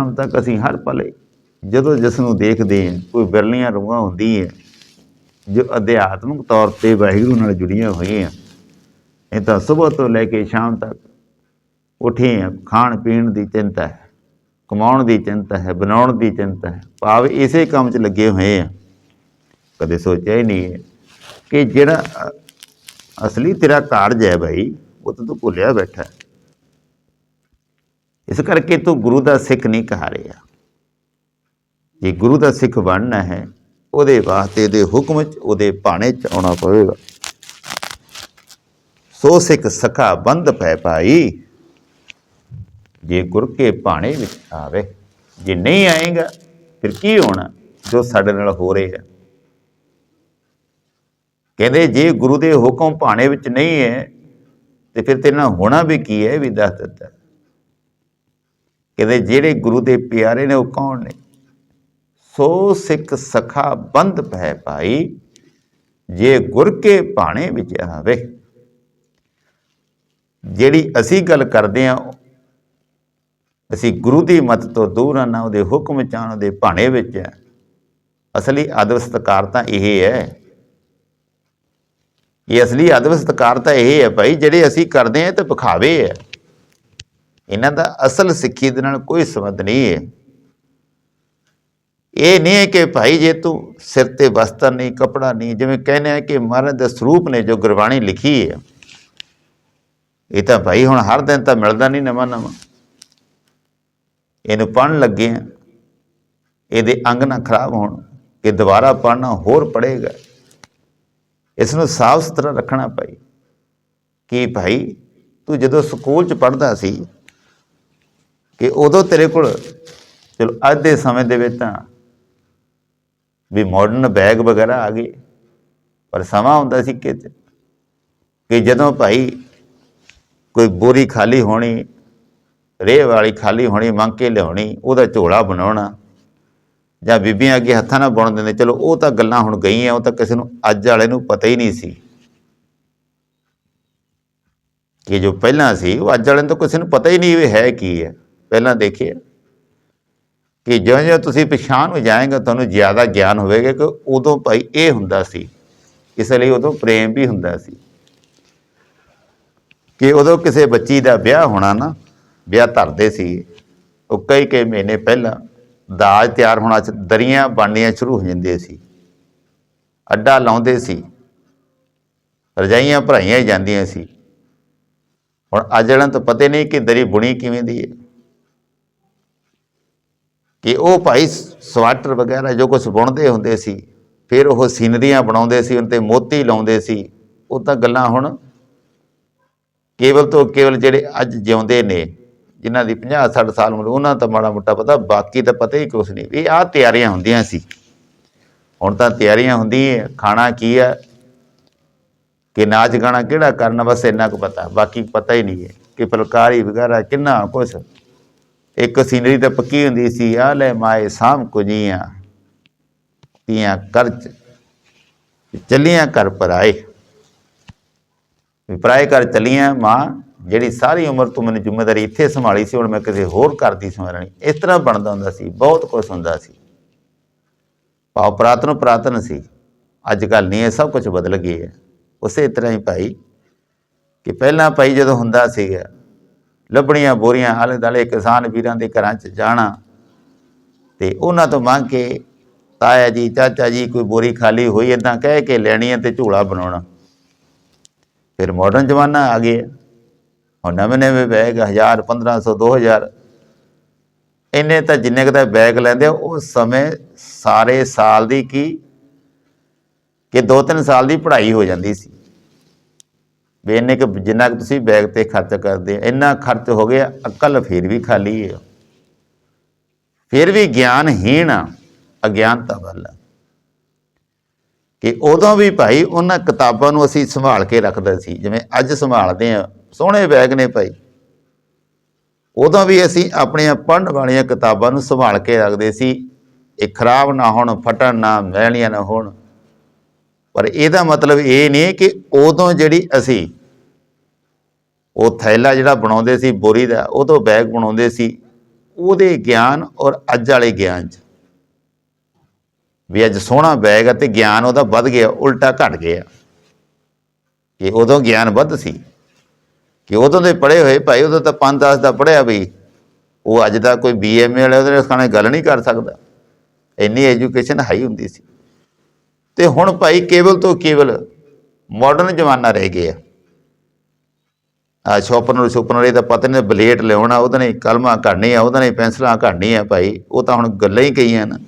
ਸ਼ਾਮ ਤੱਕ ਅਸੀਂ ਹਰ ਪਲੇ। ਜਦੋਂ ਜਿਸ ਨੂੰ ਦੇਖਦੇ ਹਾਂ, ਕੋਈ ਬਿਰਲੀਆਂ ਰੂਹਾਂ ਹੁੰਦੀ ਹੈ, ਜੋ ਅਧਿਆਤਮਿਕ ਤੌਰ ਤੇ ਵਾਹਿਗੁਰੂ ਨਾਲ ਜੁੜੀਆਂ ਹੋਈਆਂ ਇਹ ਤਾਂ ਸਵੇਰ ਤੋਂ ਲੈ ਕੇ ਸ਼ਾਮ ਤੱਕ ਉੱਠੇ ਹਾਂ, ਖਾਣ ਪੀਣ ਦੀ ਚਿੰਤਾ ਹੈ, ਕਮਾਉਣ ਦੀ ਚਿੰਤਾ ਹੈ, ਬਣਾਉਣ ਦੀ ਚਿੰਤਾ ਹੈ, ਭਾਵ ਇਸੇ ਕੰਮ 'ਚ ਲੱਗੇ ਹੋਏ ਆ ਕਦੇ ਸੋਚਿਆ ਹੀ ਨਹੀਂ ਹੈ ਕਿ ਜਿਹੜਾ ਅਸਲੀ ਤੇਰਾ ਕਾਰਜ ਹੈ ਭਾਈ, ਉਹ ਤਾਂ ਤੂੰ ਭੁੱਲਿਆ ਬੈਠਾ ਇਸ ਕਰਕੇ ਤੂੰ ਗੁਰੂ ਦਾ ਸਿੱਖ ਨਹੀਂ ਕਹਾ ਰਿਹਾ। ਜੇ ਗੁਰੂ ਦਾ ਸਿੱਖ ਬਣਨਾ ਹੈ, ਉਹਦੇ ਵਾਸਤੇ ਦੇ ਹੁਕਮ ਚ, ਉਹਦੇ ਭਾਣੇ ਚ ਆਉਣਾ ਪਵੇਗਾ। ਸੋ ਸਿੱਖ ਸਖਾ ਬੰਦ ਪੈ ਪਾਈ ਜੇ ਗੁਰ ਕੇ ਭਾਣੇ ਵਿੱਚ ਆਵੇ, ਜੇ ਨਹੀਂ ਆਏਗਾ, ਫਿਰ ਕੀ ਹੋਣਾ, ਜੋ ਸਾਡੇ ਨਾਲ ਹੋ ਰਿਹਾ ਹੈ? ਕਹਿੰਦੇ ਜੇ ਗੁਰੂ ਦੇ ਹੁਕਮ ਭਾਣੇ ਵਿੱਚ ਨਹੀਂ ਹੈ, ਤੇ ਫਿਰ ਤੇਰੇ ਨਾਲ ਹੋਣਾ ਵੀ ਕੀ ਹੈ ਵੀ ਦੱਸ ਦਿੱਤਾ। ਕਹਿੰਦੇ ਜਿਹੜੇ ਗੁਰੂ ਦੇ ਪਿਆਰੇ ਨੇ ਉਹ ਕੌਣ ਨੇ? ਸੋ ਸਿੱਖ ਸਖਾ ਬੰਦ ਪੈ ਭਾਈ, ਜੇ ਗੁਰ ਕੇ ਭਾਣੇ ਵਿੱਚ ਆਵੇ। ਜਿਹੜੀ ਅਸੀਂ ਗੱਲ ਕਰਦੇ ਹਾਂ, ਅਸੀਂ ਗੁਰੂ ਦੀ ਮਤ ਤੋਂ ਦੂਰ ਹਾਂ, ਨਾ ਉਹਦੇ ਹੁਕਮ ਚਾਣ ਉਹਦੇ ਭਾਣੇ ਵਿੱਚ ਹੈ। ਅਸਲੀ ਅਦਬ ਸਤਕਾਰ ਤਾਂ ਇਹ ਹੈ। ਇਹ ਅਸਲੀ ਅਦਬ ਸਤਕਾਰ ਤਾਂ ਇਹ ਹੈ ਭਾਈ, ਜਿਹੜੇ ਅਸੀਂ ਕਰਦੇ ਹਾਂ ਇਹ ਤਾਂ ਵਿਖਾਵੇ ਹੈ। ਇਹਨਾਂ ਦਾ ਅਸਲ ਸਿੱਖੀ ਦੇ ਨਾਲ ਕੋਈ ਸੰਬੰਧ ਨਹੀਂ ਹੈ। ਇਹ ਨਹੀਂ ਹੈ ਕਿ ਭਾਈ ਜੇ ਤੂੰ ਸਿਰ ਤੇ ਵਸਤਰ ਨਹੀਂ, ਕਪੜਾ ਨਹੀਂ, ਜਿਵੇਂ ਕਹਿੰਦੇ ਆ ਕਿ ਮਹਾਰਾਜ ਦੇ ਸਰੂਪ ਨੇ ਜੋ ਗੁਰਬਾਣੀ ਲਿਖੀ ਹੈ। ਇਹ ਤਾਂ ਭਾਈ ਹੁਣ ਹਰ ਦਿਨ ਤਾਂ ਮਿਲਦਾ ਨਹੀਂ ਨਵਾਂ ਨਵਾਂ। ਇਹਨੂੰ ਪੜਨ ਲੱਗੇ ਆ। ਇਹਦੇ ਅੰਗ ਨਾ ਖਰਾਬ ਹੋਣ ਕਿ ਦੁਬਾਰਾ ਪੜਨਾ ਹੋਰ ਪੜੇਗਾ ਇਸ ਨੂੰ ਸਾਫ਼ ਸੁਥਰਾ ਰੱਖਣਾ ਭਾਈ। ਕਿ ਭਾਈ ਤੂੰ ਜਦੋਂ ਸਕੂਲ ਚ ਪੜ੍ਹਦਾ ਸੀ ਕਿ ਉਦੋਂ ਤੇਰੇ ਕੋਲ ਚਲੋ ਅੱਜ ਦੇ ਸਮੇਂ ਦੇ ਵਿੱਚ ਤਾਂ ਵੀ ਮਾਡਰਨ ਬੈਗ ਵਗੈਰਾ ਆ ਗਏ। ਪਰ ਸਮਾਂ ਹੁੰਦਾ ਸੀ ਕਿ ਕਿ ਜਦੋਂ ਭਾਈ ਕੋਈ ਬੋਰੀ ਖਾਲੀ ਹੋਣੀ, ਰੇਹ ਵਾਲੀ ਖਾਲੀ ਹੋਣੀ ਮੰਗ ਕੇ ਲਿਆਉਣੀ, ਉਹਦਾ ਝੋਲਾ ਬਣਾਉਣਾ ਜਾਂ ਬੀਬੀਆਂ ਅੱਗੇ ਹੱਥਾਂ ਨਾਲ ਬੁਣ ਦਿੰਦੇ, ਚਲੋ ਉਹ ਤਾਂ ਗੱਲਾਂ ਹੁਣ ਗਈਆਂ, ਉਹ ਤਾਂ ਕਿਸੇ ਨੂੰ ਅੱਜ ਵਾਲੇ ਨੂੰ ਪਤਾ ਹੀ ਨਹੀਂ ਸੀ। ਕਿ ਜੋ ਪਹਿਲਾਂ ਸੀ, ਉਹ ਅੱਜ ਵਾਲੇ ਨੂੰ ਤਾਂ ਕਿਸੇ ਨੂੰ ਪਤਾ ਹੀ ਨਹੀਂ ਇਹ ਹੈ ਕੀ ਹੈ। ਪਹਿਲਾਂ ਦੇਖਿਆ ਕਿ ਜਿਉਂ ਜਿਉਂ ਤੁਸੀਂ ਪਛਾਣ ਹੋ ਜਾਏਗਾ, ਤੁਹਾਨੂੰ ਜ਼ਿਆਦਾ ਗਿਆਨ ਹੋਵੇਗਾ ਕਿ ਉਦੋਂ ਭਾਈ ਇਹ ਹੁੰਦਾ ਸੀ। ਇਸ ਲਈ ਉਦੋਂ ਪ੍ਰੇਮ ਵੀ ਹੁੰਦਾ ਸੀ। ਕਿ ਉਦੋਂ ਕਿਸੇ ਬੱਚੀ ਦਾ ਵਿਆਹ ਹੋਣਾ ਨਾ, ਵਿਆਹ ਧਰਦੇ ਸੀ, ਉਹ ਕਈ ਕਈ ਮਹੀਨੇ ਪਹਿਲਾਂ ਦਾਜ ਤਿਆਰ ਹੋਣਾ ਦਰੀਆਂ ਬਣਨੀਆਂ ਸ਼ੁਰੂ ਹੋ ਜਾਂਦੀਆਂ ਸੀ। ਅੱਡਾ ਲਾਉਂਦੇ ਸੀ। ਰਜਾਈਆਂ ਭਰਾਈਆਂ ਹੀ ਜਾਂਦੀਆਂ ਸੀ। ਹੁਣ ਅੱਜ ਜਿਹੜਾ ਤਾਂ ਪਤਾ ਨਹੀਂ ਕਿ ਦਰੀ ਬੁਣੀ ਕਿਵੇਂ ਦੀ ਹੈ। ਕਿ ਉਹ ਭਾਈ ਸਵਾਟਰ ਵਗੈਰਾ ਜੋ ਕੁਝ ਬੁਣਦੇ ਹੁੰਦੇ ਸੀ, ਫਿਰ ਉਹ ਸੀਨਰੀਆਂ ਬਣਾਉਂਦੇ ਸੀ ਉਹਨਾਂ ਤੇ ਮੋਤੀ ਲਾਉਂਦੇ ਸੀ। ਉਹ ਤਾਂ ਗੱਲਾਂ ਹੁਣ ਕੇਵਲ ਤੋਂ ਕੇਵਲ ਜਿਹੜੇ ਅੱਜ ਜਿਉਂਦੇ ਨੇ, ਜਿਨ੍ਹਾਂ ਦੀ 50 60 ਸਾਲ ਉਮਰ, ਉਹਨਾਂ ਤਾਂ ਮਾੜਾ ਮੋਟਾ ਪਤਾ, ਬਾਕੀ ਤਾਂ ਪਤਾ ਹੀ ਕੁਛ ਨਹੀਂ। ਇਹ ਆਹ ਤਿਆਰੀਆਂ ਹੁੰਦੀਆਂ ਸੀ। ਹੁਣ ਤਾਂ ਤਿਆਰੀਆਂ ਹੁੰਦੀਆਂ ਖਾਣਾ ਕੀ ਹੈ ਕਿ ਨਾਚ ਗਾਣਾ ਕਿਹੜਾ ਕਰਨਾ, ਬਸ ਇੰਨਾ ਕੁ ਪਤਾ। ਬਾਕੀ ਪਤਾ ਹੀ ਨਹੀਂ ਹੈ ਕਿ ਫਲਕਾਰੀ ਵਗੈਰਾ ਕਿੰਨਾ ਕੁਛ ਇੱਕ ਸੀਨਰੀ ਤਾਂ ਪੱਕੀ ਹੁੰਦੀ ਸੀ ਆ ਲੈ ਮਾਏ ਸਾਮ ਕੁਜੀਆਂ ਤੀਆਂ ਕਰਚ ਚੱਲੀਆਂ ਘਰ ਪਰ ਵੀ ਪਰਾਏ ਘਰ ਚੱਲੀਆਂ, ਮਾਂ, ਜਿਹੜੀ ਸਾਰੀ ਉਮਰ ਤੂੰ ਮੈਨੂੰ ਜ਼ਿੰਮੇਵਾਰੀ ਇੱਥੇ ਸੰਭਾਲੀ ਸੀ, ਹੁਣ ਮੈਂ ਕਿਸੇ ਹੋਰ ਘਰ ਦੀ ਸੰਭਾਲਣੀ। ਇਸ ਤਰ੍ਹਾਂ ਬਣਦਾ ਹੁੰਦਾ ਸੀ, ਬਹੁਤ ਕੁਝ ਹੁੰਦਾ ਸੀ। ਭਾਵ ਪ੍ਰਾਤਨ ਪ੍ਰਾਤਨ ਸੀ। ਅੱਜ ਕੱਲ ਨਹੀਂ, ਇਹ ਸਭ ਕੁਝ ਬਦਲ ਗਿਆ ਹੈ ਉਸੇ ਤਰ੍ਹਾਂ ਹੀ ਭਾਈ, ਕਿ ਪਹਿਲਾਂ ਭਾਈ ਜਦੋਂ ਹੁੰਦਾ ਸੀਗਾ ਲੱਭਣੀਆਂ ਬੋਰੀਆਂ ਆਲੇ ਦਾਲੇ ਕਿਸਾਨ ਵੀਰਾਂ ਦੇ ਘਰਾਂ 'ਚ ਜਾਣਾ। ਤੇ ਉਹਨਾਂ ਤੋਂ ਮੰਗ ਕੇ ਤਾਇਆ ਜੀ ਚਾਚਾ ਜੀ ਕੋਈ ਬੋਰੀ ਖਾਲੀ ਹੋਈ ਇਦਾਂ ਕਹਿ ਕੇ ਲੈਣੀ ਹੈ ਤੇ ਝੂਲਾ ਬਣਾਉਣਾ। ਫਿਰ ਮਾਡਰਨ ਜ਼ਮਾਨਾ ਆ ਗਿਆ। ਹੁਣ ਨਵੇਂ ਨਵੇਂ ਬੈਗ 1000 1500 2000 ਇੰਨੇ ਤਾਂ ਜਿੰਨੇ ਕੁ ਦਾ ਬੈਗ ਲੈਂਦੇ ਆ, ਉਸ ਸਮੇਂ ਸਾਰੇ ਸਾਲ ਦੀ ਕੀ ਕਿ 2-3 ਸਾਲ ਦੀ ਪੜ੍ਹਾਈ ਹੋ ਜਾਂਦੀ ਸੀ। ਵੀ ਇੰਨੇ ਕੁ ਜਿੰਨਾ ਕੁ ਤੁਸੀਂ ਬੈਗ ਤੇ ਖਰਚ ਕਰਦੇ ਆ ਇੰਨਾ ਖਰਚ ਹੋ ਗਿਆ, ਅਕਲ ਫਿਰ ਵੀ ਖਾਲੀ ਹੈ। ਫਿਰ ਵੀ ਗਿਆਨਹੀਣ ਆ, ਅਗਿਆਨਤਾ ਵੱਲ। ਕਿ ਉਦੋਂ ਵੀ ਭਾਈ ਉਹਨਾਂ ਕਿਤਾਬਾਂ ਨੂੰ ਅਸੀਂ ਸੰਭਾਲ ਕੇ ਰੱਖਦੇ ਸੀ, ਜਿਵੇਂ ਅੱਜ ਸੰਭਾਲਦੇ ਆ ਸੋਹਣੇ ਬੈਗ ਨੇ ਭਾਈ। ਉਦੋਂ ਵੀ ਅਸੀਂ ਆਪਣੀਆਂ ਪੜ੍ਹਨ ਵਾਲੀਆਂ ਕਿਤਾਬਾਂ ਨੂੰ ਸੰਭਾਲ ਕੇ ਰੱਖਦੇ ਸੀ। ਇਹ ਖਰਾਬ ਨਾ ਹੋਣ, ਫਟਣ ਨਾ ਮੈਲੀਆਂ ਨਾ ਹੋਣ। ਪਰ ਇਹਦਾ ਮਤਲਬ ਇਹ ਨਹੀਂ ਕਿ ਉਦੋਂ ਜਿਹੜੀ ਅਸੀਂ ਉਹ ਥੈਲਾ ਜਿਹੜਾ ਬਣਾਉਂਦੇ ਸੀ, ਬੋਰੀ ਦਾ ਉਦੋਂ ਬੈਗ ਬਣਾਉਂਦੇ ਸੀ। ਉਹਦੇ ਗਿਆਨ ਔਰ ਅੱਜ ਵਾਲੇ ਗਿਆਨ 'ਚ। ਵੀ ਅੱਜ ਸੋਹਣਾ ਬੈਗ ਆ ਤੇ ਗਿਆਨ ਉਹਦਾ ਵੱਧ ਗਿਆ, ਉਲਟਾ ਘਟ ਗਿਆ। ਕਿ ਉਦੋਂ ਗਿਆਨ ਵੱਧ ਸੀ। ਕਿ ਉਦੋਂ ਦੇ ਪੜ੍ਹੇ ਹੋਏ ਭਾਈ, ਉਦੋਂ ਤਾਂ 5-10 ਦਾ ਪੜ੍ਹਿਆ ਵੀ, ਉਹ ਅੱਜ ਦਾ ਕੋਈ ਬੀਐਮਏ ਵਾਲਾ ਉਹਦੇ ਨਾਲ ਗੱਲ ਨਹੀਂ ਕਰ ਸਕਦਾ। ਇੰਨੀ ਐਜੂਕੇਸ਼ਨ ਹਾਈ ਹੁੰਦੀ ਸੀ। ਤੇ ਹੁਣ ਭਾਈ ਕੇਵਲ ਤੋਂ ਕੇਵਲ ਮਾਡਰਨ ਜ਼ਮਾਨਾ ਰਹਿ ਗਿਆ। ਆ ਸ਼ੋਪਨਰ ਸ਼ੋਪਨਰ ਇਹ ਤਾਂ ਪਤਾ ਨਹੀਂ ਬਲੇਟ ਲਿਆਉਣਾ ਉਹਦੇ ਨੇ ਕਲਮਾਂ ਘੜਨੀ ਆ ਉਹਦੇ ਨੇ ਪੈਨਸਲਾਂ ਘੜਨੀ ਆ ਭਾਈ, ਉਹ ਤਾਂ ਹੁਣ ਗੱਲਾਂ ਹੀ ਕਹੀਆਂ ਨਾ।